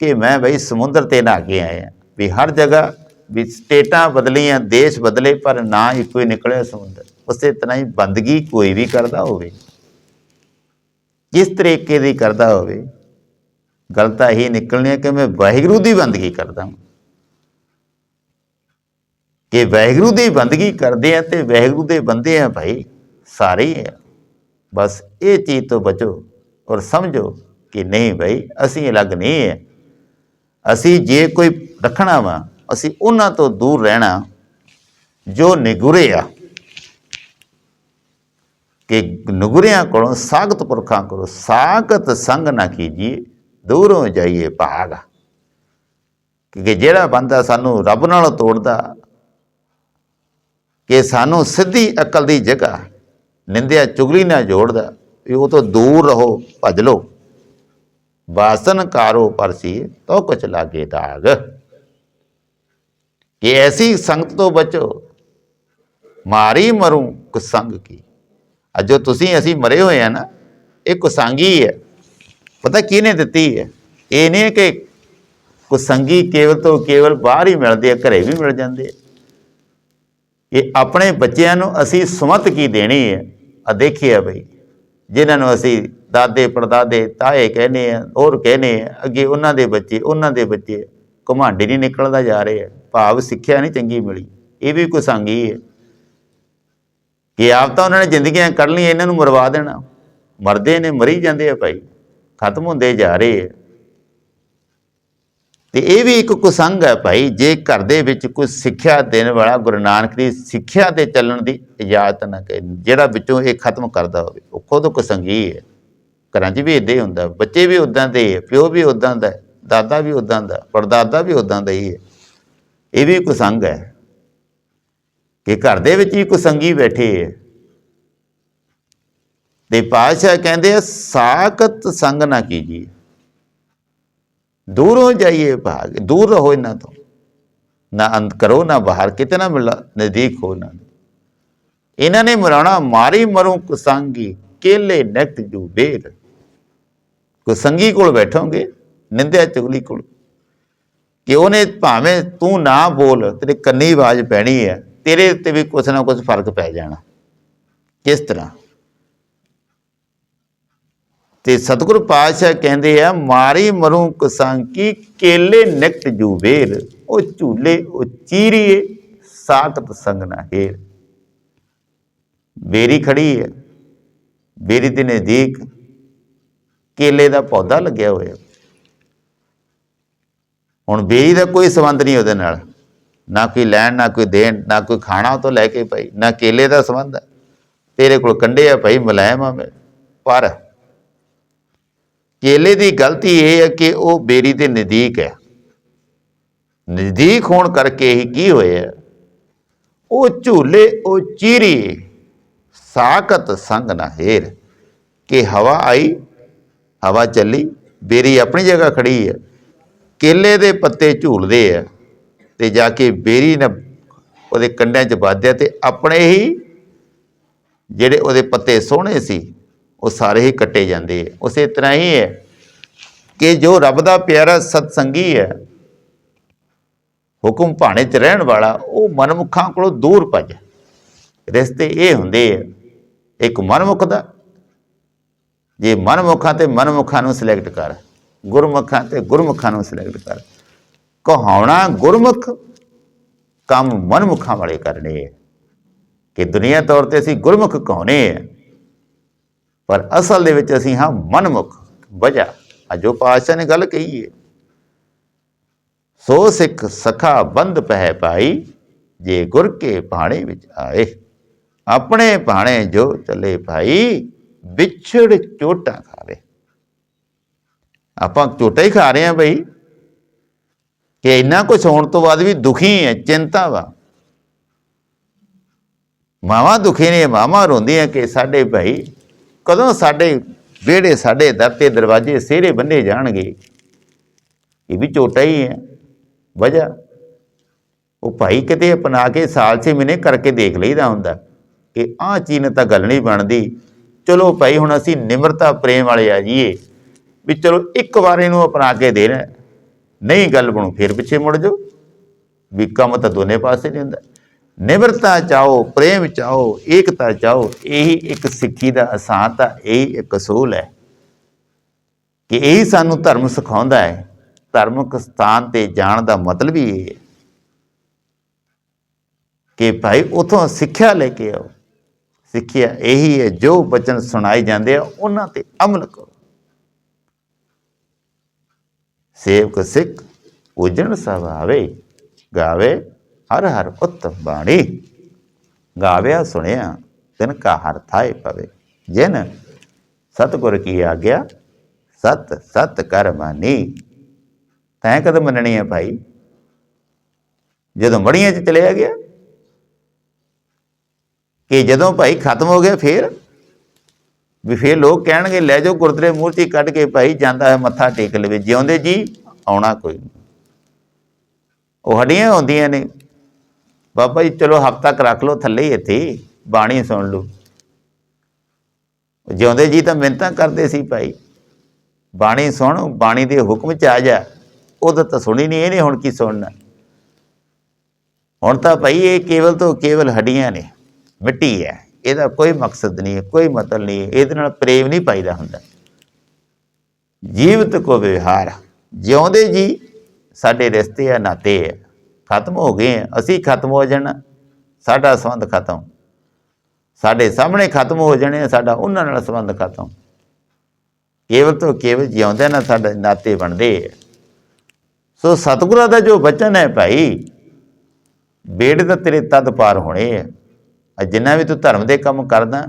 ਕਿ ਮੈਂ ਬਈ ਸਮੁੰਦਰ ਤੇ ਨਹਾ ਕੇ ਆਇਆ। ਵੀ ਹਰ ਜਗ੍ਹਾ ਵੀ ਸਟੇਟਾਂ ਬਦਲੀਆਂ, ਦੇਸ਼ ਬਦਲੇ, ਪਰ ਨਾ ਇੱਕੋ ਹੀ ਨਿਕਲਿਆ ਸਮੁੰਦਰ। ਉਸੇ ਤਰ੍ਹਾਂ ਹੀ ਬੰਦਗੀ ਕੋਈ ਵੀ ਕਰਦਾ ਹੋਵੇ, ਜਿਸ ਤਰੀਕੇ ਦੀ ਕਰਦਾ ਹੋਵੇ, ਗੱਲ ਤਾਂ ਇਹੀ ਨਿਕਲਣੀ ਹੈ ਕਿ ਮੈਂ ਵਾਹਿਗੁਰੂ ਦੀ ਬੰਦਗੀ ਕਰਦਾ ਹਾਂ। ਕਿ ਵਾਹਿਗੁਰੂ ਦੀ ਬੰਦਗੀ ਕਰਦੇ ਆ ਤੇ ਵਾਹਿਗੁਰੂ ਦੇ ਬੰਦੇ ਆ ਭਾਈ, ਸਾਰੇ ਹੀ ਆ। ਬਸ ਇਹ ਚੀਜ਼ ਤੋਂ ਬਚੋ ਔਰ ਸਮਝੋ ਕਿ ਨਹੀਂ ਭਾਈ, ਅਸੀਂ ਅਲੱਗ ਨਹੀਂ ਹੈ ਅਸੀਂ ਜੇ ਕੋਈ ਰੱਖਣਾ ਵਾ, ਅਸੀਂ ਉਹਨਾਂ ਤੋਂ ਦੂਰ ਰਹਿਣਾ ਜੋ ਨਿਗੁਰੇ ਆ। ਕਿ ਨੁਗਰਿਆਂ ਕੋਲੋਂ ਸਾਗਤ ਪੁਰਖਾਂ ਕੋਲੋਂ ਸਾਗਤ ਸੰਗ ਨਾ ਕੀਜੀਏ ਦੂਰੋਂ ਜਾਈਏ ਭਾਗ ਕਿ ਜਿਹੜਾ ਬੰਦਾ ਸਾਨੂੰ ਰੱਬ ਨਾਲ ਤੋੜਦਾ ਕਿ ਸਾਨੂੰ ਸਿੱਧੀ ਅਕਲ ਦੀ ਜਗ੍ਹਾ ਨਿੰਦਿਆ ਚੁਗਲੀ ਨਾਲ ਜੋੜਦਾ ਵੀ ਉਹ ਤੋਂ ਦੂਰ ਰਹੋ ਭੱਜ ਲੋ ਵਾਸਨ ਕਾਰੋ ਪਰਸੀ ਤੋ ਕੁਛ ਲਾਗੇ ਦਾਗ ਕਿ ਐਸੀ ਸੰਗਤ ਤੋਂ ਬਚੋ ਮਾਰੀ ਮਰੂ ਕੁਸੰਗ ਕੀ ਅੱਜ ਜੋ ਤੁਸੀਂ ਅਸੀਂ ਮਰੇ ਹੋਏ ਆ ਨਾ, ਇਹ ਕੁਸੰਗੀ ਹੈ। ਪਤਾ ਕਿਹਨੇ ਦਿੱਤੀ ਹੈ? ਇਹ ਨਹੀਂ ਕਿ ਕੁਸੰਗੀ ਕੇਵਲ ਤੋਂ ਕੇਵਲ ਬਾਹਰ ਹੀ ਮਿਲਦੇ ਆ, ਘਰੇ ਵੀ ਮਿਲ ਜਾਂਦੇ ਆ। ਇਹ ਆਪਣੇ ਬੱਚਿਆਂ ਨੂੰ ਅਸੀਂ ਸੁਮਤ ਕੀ ਦੇਣੀ ਹੈ? ਆ ਦੇਖਿਆ ਬਈ, ਜਿਨ੍ਹਾਂ ਨੂੰ ਅਸੀਂ ਦਾਦੇ, ਪੜਦਾਦੇ, ਤਾਏ ਕਹਿੰਦੇ ਆ, ਹੋਰ ਕਹਿੰਦੇ ਆ, ਅੱਗੇ ਉਹਨਾਂ ਦੇ ਬੱਚੇ, ਉਹਨਾਂ ਦੇ ਬੱਚੇ ਘਮਾਂਡੀ ਨਹੀਂ ਨਿਕਲਦਾ ਜਾ ਰਹੇ। ਆ ਭਾਵ ਸਿੱਖਿਆ ਨਹੀਂ ਚੰਗੀ ਮਿਲੀ। ਇਹ ਵੀ ਕੁਸੰਗੀ ਹੈ। ਕਿ ਆਪ ਤਾਂ ਉਹਨਾਂ ਨੇ ਜ਼ਿੰਦਗੀਆਂ ਕੱਢ ਲਈਆਂ ਇਹਨਾਂ ਨੂੰ ਮਰਵਾ ਦੇਣਾ। ਮਰਦੇ ਨੇ ਮਰੀ ਜਾਂਦੇ ਆ ਭਾਈ। ਖਤਮ ਹੁੰਦੇ ਜਾ ਰਹੇ ਆ। ਤੇ ਇਹ ਵੀ ਇੱਕ ਕੁਸੰਗ ਹੈ ਭਾਈ ਜੇ ਘਰ ਦੇ ਵਿੱਚ ਕੋਈ ਸਿੱਖਿਆ ਦੇਣ ਵਾਲਾ ਗੁਰੂ ਨਾਨਕ ਦੀ ਸਿੱਖਿਆ ਤੇ ਚੱਲਣ ਦੀ ਇਜਾਜ਼ਤ ਨਾ ਕਰੇ ਜਿਹੜਾ ਵਿੱਚੋਂ ਇਹ ਖਤਮ ਕਰਦਾ ਹੋਵੇ ਉਹ ਖੁਦ ਕੁਸੰਗੀ ਹੈ। ਘਰਾਂ 'ਚ ਵੀ ਇਦਾਂ ਹੀ ਹੁੰਦਾ ਬੱਚੇ ਵੀ ਉਦਾਂ ਦੇ ਹੈ, ਪਿਓ ਵੀ ਉਦਾਂ ਦਾ ਦਾਦਾ ਵੀ ਉਦਾਂ ਦਾ ਪੜਦਾਦਾ ਵੀ ਉਦਾਂ ਦਾ ਹੀ ਹੈ। ਇਹ ਵੀ ਕੁਸੰਗ ਹੈ। ਕਿ ਘਰ ਦੇ ਵਿੱਚ ਹੀ ਕੁਸੰਗੀ ਬੈਠੇ ਹੈ। ਤੇ ਪਾਤਸ਼ਾਹ ਕਹਿੰਦੇ ਆ, ਸਾਖਤ ਸੰਗ ਨਾ ਕੀਜੀਏ। ਦੂਰੋਂ ਜਾਈਏ ਭਾਗ, ਦੂਰ ਰਹੋ ਇਹਨਾਂ ਤੋਂ। ਨਾ ਅੰਤ ਕਰੋ, ਨਾ ਬਾਹਰ, ਕਿਤੇ ਨਾ ਮਿਲਾ, ਨਜ਼ਦੀਕ ਹੋ ਨਾ। ਇਹਨਾਂ ਨੇ ਮਰਾਣਾ ਮਾਰੀ ਮਰੋ ਕੁਸੰਗੀ ਕੇਲੇ ਨਕਤ ਜੂ ਬੇਰ। ਕੁਸੰਗੀ ਕੋਲ ਬੈਠੋਗੇ, ਨਿੰਦਿਆ ਚੁਗਲੀ ਕੋਲ। ਕਿ ਉਹਨੇ ਭਾਵੇਂ ਤੂੰ ਨਾ ਬੋਲ, ਤੇਰੇ ਕੰਨੀ ਆਵਾਜ਼ ਪੈਣੀ ਹੈ। ਤੇਰੇ ਉੱਤੇ ਵੀ ਕੁਛ ਨਾ ਕੁਛ ਫ਼ਰਕ ਪੈ ਜਾਣਾ। ਕਿਸ ਤਰ੍ਹਾਂ? ਤੇ ਸਤਿਗੁਰ ਪਾਤਸ਼ਾਹ ਕਹਿੰਦੇ ਆ, ਮਾਰੀ ਮਰੂ ਕੁਸੰਕੀ, ਕੇਲੇ ਨਿਕਟ ਜੂਵੇਰ ਉਹ ਝੂਲੇ, ਉਹ ਚੀਰੀਏ ਸਾਖਤ ਸੰਗ ਨਾ ਹੇਰ ਬੇਰੀ ਖੜੀ ਹੈ। ਬੇਰੀ ਦੇ ਨਜ਼ਦੀਕ ਕੇਲੇ ਦਾ ਪੌਦਾ ਲੱਗਿਆ ਹੋਇਆ। ਹੁਣ ਬੇਰੀ ਦਾ ਕੋਈ ਸੰਬੰਧ ਨਹੀਂ ਉਹਦੇ ਨਾਲ। ਨਾ ਕੋਈ ਲੈਣ, ਨਾ ਕੋਈ ਦੇਣ, ਨਾ ਕੋਈ ਖਾਣਾ ਤੋਂ ਲੈ ਕੇ ਭਾਈ, ਨਾ ਕੇਲੇ ਦਾ ਸੰਬੰਧ ਹੈ। ਤੇਰੇ ਕੋਲ ਕੰਡੇ ਆ ਭਾਈ, ਮਲਾਇਮ ਆ ਮੈਂ, ਪਰ ਕੇਲੇ ਦੀ ਗਲਤੀ ਇਹ ਹੈ ਕਿ ਉਹ ਬੇਰੀ ਦੇ ਨਜ਼ਦੀਕ ਹੈ। ਨਜ਼ਦੀਕ ਹੋਣ ਕਰਕੇ ਹੀ ਕੀ ਹੋਇਆ? ਉਹ ਝੂਲੇ, ਉਹ ਚੀਰੀ ਸਾਕਤ ਸੰਗ ਨਾ ਹੇਰ ਕਿ ਹਵਾ ਆਈ, ਹਵਾ ਚੱਲੀ, ਬੇਰੀ ਆਪਣੀ ਜਗ੍ਹਾ ਖੜੀ ਹੈ। ਕੇਲੇ ਦੇ ਪੱਤੇ ਝੂਲਦੇ ਆ ਤੇ ਜਾ ਕੇ ਬੇਰੀ ਨੇ ਉਹਦੇ ਕੰਡਿਆਂ 'ਚ ਵੱਧਿਆ ਤੇ ਆਪਣੇ ਹੀ ਜਿਹੜੇ ਉਹਦੇ ਪੱਤੇ ਸੋਹਣੇ ਸੀ, ਉਹ ਸਾਰੇ ਹੀ ਕੱਟੇ ਜਾਂਦੇ ਆ। ਉਸੇ ਤਰ੍ਹਾਂ ਹੀ ਹੈ ਕਿ ਜੋ ਰੱਬ ਦਾ ਪਿਆਰਾ ਸਤਸੰਗੀ ਹੈ, ਹੁਕਮ ਭਾਣੇ 'ਚ ਰਹਿਣ ਵਾਲਾ, ਉਹ ਮਨਮੁਖਾਂ ਕੋਲੋਂ ਦੂਰ ਭੱਜ। ਰਿਸ਼ਤੇ ਇਹ ਹੁੰਦੇ ਆ, ਇੱਕ ਮਨਮੁਖ ਦਾ। ਜੇ ਮਨਮੁਖਾਂ ਤੇ ਮਨਮੁਖਾਂ ਨੂੰ ਸਿਲੈਕਟ ਕਰ, ਗੁਰਮੁਖਾਂ ਤੇ ਗੁਰਮੁਖਾਂ ਨੂੰ ਸਿਲੈਕਟ ਕਰ ਕਹਾਉਣਾ ਗੁਰਮੁਖ, ਕੰਮ ਮਨਮੁਖਾਂ ਵਾਲੇ ਕਰਨੇ ਹੈ ਕਿ ਦੁਨੀਆ ਤੌਰ ਤੇ ਅਸੀਂ ਗੁਰਮੁਖ ਕਹਾਉਨੇ ਆ ਪਰ ਅਸਲ ਦੇ ਵਿੱਚ ਅਸੀਂ ਹਾਂ ਮਨਮੁਖ। ਵਜਾ ਆ ਜੋ ਪਾਤਸ਼ਾਹ ਨੇ ਗੱਲ ਕਹੀ ਹੈ ਸੋ ਸਿੱਖ ਸਖਾ ਬੰਦ ਪਹਿ ਪਾਈ, ਜੇ ਗੁਰ ਕੇ ਭਾਣੇ ਵਿੱਚ ਆਏ। ਆਪਣੇ ਭਾਣੇ ਜੋ ਚੱਲੇ ਭਾਈ, ਵਿਛੜ ਚੋਟਾ ਖਾਵੇ ਆਪਾਂ ਚੋਟਾ ਹੀ ਖਾ ਰਹੇ ਆ ਬਈ। ਕਿ ਇੰਨਾ ਕੁਝ ਹੋਣ ਤੋਂ ਬਾਅਦ ਵੀ ਦੁਖੀ ਹੈ, ਚਿੰਤਾ ਵਾ। ਮਾਵਾਂ ਦੁਖੀ ਨੇ, ਮਾਵਾਂ ਰੋਂਦੀਆਂ ਕਿ ਸਾਡੇ ਭਾਈ ਕਦੋਂ ਸਾਡੇ ਵਿਹੜੇ, ਸਾਡੇ ਦਰ ਤੇ ਦਰਵਾਜ਼ੇ ਸਿਹਰੇ ਬੰਨੇ ਜਾਣਗੇ। ਇਹ ਵੀ ਝੋਟਾ ਹੀ ਹੈ। ਵਜ੍ਹਾ, ਉਹ ਭਾਈ ਕਿਤੇ ਅਪਣਾ ਕੇ ਸਾਲ 6 ਮਹੀਨੇ ਕਰਕੇ ਦੇਖ ਲਈਦਾ ਹੁੰਦਾ ਕਿ ਆਹ ਚੀਜ਼ ਨਾਲ ਤਾਂ ਗੱਲ ਨਹੀਂ ਬਣਦੀ। ਚਲੋ ਭਾਈ ਹੁਣ ਅਸੀਂ ਨਿਮਰਤਾ, ਪ੍ਰੇਮ ਵਾਲੇ ਆ ਜੀਏ ਵੀ ਚਲੋ ਇੱਕ ਵਾਰ ਇਹਨੂੰ ਅਪਣਾ ਕੇ ਦੇਣਾ ਨਹੀਂ ਗੱਲ ਬਣੂ, ਫਿਰ ਪਿੱਛੇ ਮੁੜ ਜਾਓ। ਵੀ ਕੰਮ ਤਾਂ ਦੋਨੇ ਪਾਸੇ ਨਹੀਂ ਹੁੰਦਾ। ਨਿਮਰਤਾ ਚਾਹੋ, ਪ੍ਰੇਮ ਚਾਹੋ, ਏਕਤਾ ਚਾਹੋ, ਇਹੀ ਇੱਕ ਸਿੱਖੀ ਦਾ ਅਸਾਨ ਤਾਂ ਇਹੀ ਇੱਕ ਅਸੂਲ ਹੈ। ਕਿ ਇਹੀ ਸਾਨੂੰ ਧਰਮ ਸਿਖਾਉਂਦਾ ਹੈ। ਧਾਰਮਿਕ ਸਥਾਨ ਤੇ ਜਾਣ ਦਾ ਮਤਲਬ ਹੀ ਇਹ ਹੈ। ਕਿ ਭਾਈ ਉਥੋਂ ਸਿੱਖਿਆ ਲੈ ਕੇ ਆਓ। ਸਿੱਖਿਆ ਇਹੀ ਹੈ, ਜੋ ਬਚਨ ਸੁਣਾਏ ਜਾਂਦੇ ਆ, ਉਹਨਾਂ ਤੇ ਅਮਲ ਕਰੋ। ਸੇਵਕ ਸਿੱਖ ਉਜਣ ਸਭ ਆਵੇ, ਗਾਵੇ ਹਰ ਹਰ ਉਤਮ ਬਾਣੀ। ਗਾਵਿਆ ਸੁਣਿਆ ਤਿਨ ਕਾ ਹਰ ਥਾਏ ਪਵੇ ਜਿਨ ਸਤਿਗੁਰ ਕੀ ਆਗਿਆ, ਸਤ ਸਤ ਕਰ ਮਾਨੀ। ਤੈਂ ਕਦ ਮੰਨਣੀ ਹੈ ਭਾਈ? ਜਦੋਂ ਮੜੀਆਂ 'ਚ ਚਲਿਆ ਗਿਆ, ਕਿ ਜਦੋਂ ਭਾਈ ਖਤਮ ਹੋ ਗਿਆ ਫੇਰ? ਵੀ ਫੇਰ ਲੋਕ ਕਹਿਣਗੇ, ਲੈ ਜਾਓ ਗੁਰਦੁਆਰੇ ਮੂਰਤੀ ਕੱਢ ਕੇ ਭਾਈ, ਜਾਂਦਾ ਹੈ ਮੱਥਾ ਟੇਕ ਲਵੇ। ਜਿਉਂਦੇ ਜੀ, ਆਉਣਾ ਕੋਈ ਉਹ ਹੱਡੀਆਂ ਹੁੰਦੀਆਂ ਨੇ। ਬਾਬਾ ਜੀ, ਚਲੋ ਹਫਤਾ ਕ ਰੱਖ ਲਓ ਥੱਲੇ ਹੀ ਇੱਥੇ ਬਾਣੀ ਸੁਣ ਲਓ। ਜਿਉਂਦੇ ਜੀ ਤਾਂ ਮਿਹਨਤਾਂ ਕਰਦੇ ਸੀ ਭਾਈ। ਬਾਣੀ ਸੁਣ, ਬਾਣੀ ਦੇ ਹੁਕਮ ਚ ਆ ਜਾ। ਉਦੋਂ ਤਾਂ ਸੁਣੀ ਨਹੀਂ ਇਹਨੇ ਹੁਣ ਕੀ ਸੁਣਨਾ। ਹੁਣ ਤਾਂ ਭਾਈ, ਇਹ ਕੇਵਲ ਤੋਂ ਕੇਵਲ ਹੱਡੀਆਂ ਨੇ। ਮਿੱਟੀ ਹੈ। ਇਹਦਾ ਕੋਈ ਮਕਸਦ ਨਹੀਂ ਹੈ ਕੋਈ ਮਤਲਬ ਨਹੀਂ ਹੈ ਇਹਦੇ ਨਾਲ ਪ੍ਰੇਮ ਨਹੀਂ ਪਾਈਦਾ ਹੁੰਦਾ। ਜੀਵਤ ਕੋ ਵਿਵਹਾਰ ਜਿਉਂਦੇ ਜੀ ਸਾਡੇ ਰਿਸ਼ਤੇ ਆ ਨਾਤੇ ਆ ਖਤਮ ਹੋ ਗਏ ਆ ਅਸੀਂ ਖਤਮ ਹੋ ਜਾਣਾ ਸਾਡਾ ਸੰਬੰਧ ਖਤਮ। ਸਾਡੇ ਸਾਹਮਣੇ ਖਤਮ ਹੋ ਜਾਣੇ ਆ, ਸਾਡਾ ਉਹਨਾਂ ਨਾਲ ਸੰਬੰਧ ਖਤਮ। ਕੇਵਲ ਤੋਂ ਕੇਵਲ ਜਿਉਂਦੇ ਨਾਲ ਸਾਡੇ ਨਾਤੇ ਬਣਦੇ ਆ। ਸੋ ਸਤਿਗੁਰਾਂ ਦਾ ਜੋ ਬਚਨ ਹੈ ਭਾਈ ਬੇੜੇ ਤਾਂ ਤੇਰੇ ਤਦ ਪਾਰ ਹੋਣੇ ਆ। ਅੱਜ ਜਿੰਨਾ ਵੀ ਤੂੰ ਧਰਮ ਦੇ ਕੰਮ ਕਰਦਾ,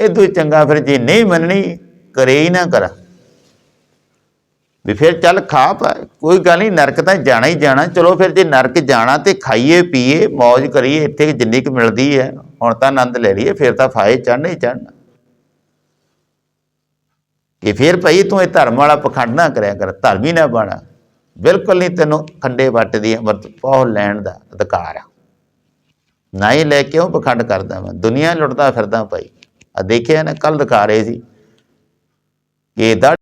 ਇਹ ਤੋਂ ਚੰਗਾ ਫਿਰ ਜੇ ਨਹੀਂ ਮੰਨਣੀ, ਕਰੇ ਹੀ ਨਾ ਕਰ। ਵੀ ਫਿਰ ਚੱਲ ਖਾ ਪਾ, ਕੋਈ ਗੱਲ ਨਹੀਂ, ਨਰਕ ਤਾਂ ਜਾਣਾ ਹੀ ਜਾਣਾ। ਚਲੋ ਫਿਰ ਜੇ ਨਰਕ ਜਾਣਾ ਤੇ ਖਾਈਏ, ਪੀਏ ਮौज ਕਰੀਏ, ਇੱਥੇ ਜਿੰਨੀ ਕੁ ਮਿਲਦੀ ਹੈ, ਹੁਣ ਤਾਂ ਆਨੰਦ ਲੈ ਲਈਏ, ਫਿਰ ਤਾਂ ਫਾਇਦੇ ਚੜ੍ਹਨੇ ਹੀ ਚੜ੍ਹਨਾ। ਕਿ ਫਿਰ ਭਾਈ ਤੂੰ ਇਹ ਧਰਮ ਵਾਲਾ ਪਖੰਡ ਨਾ ਕਰਿਆ ਕਰ, ਧਰਮੀ ਨਾ ਬਣਾ। ਬਿਲਕੁਲ ਨਹੀਂ ਤੈਨੂੰ ਖੰਡੇ ਵੱਟ ਦੀ ਅਮਰਤ ਪਾਹ ਲੈਣ ਦਾ ਅਧਿਕਾਰ ਆ। ਨਾ ਹੀ ਲੈ ਕੇ ਉਹ ਪਖੰਡ ਕਰਦਾ ਮੈਂ। ਦੁਨੀਆ ਲੁੱਟਦਾ ਫਿਰਦਾ ਭਾਈ। ਆ ਦੇਖਿਆ ਨਾ ਕੱਲ ਦਿਖਾ ਰਹੇ ਸੀ। ਕਿ ਦਾ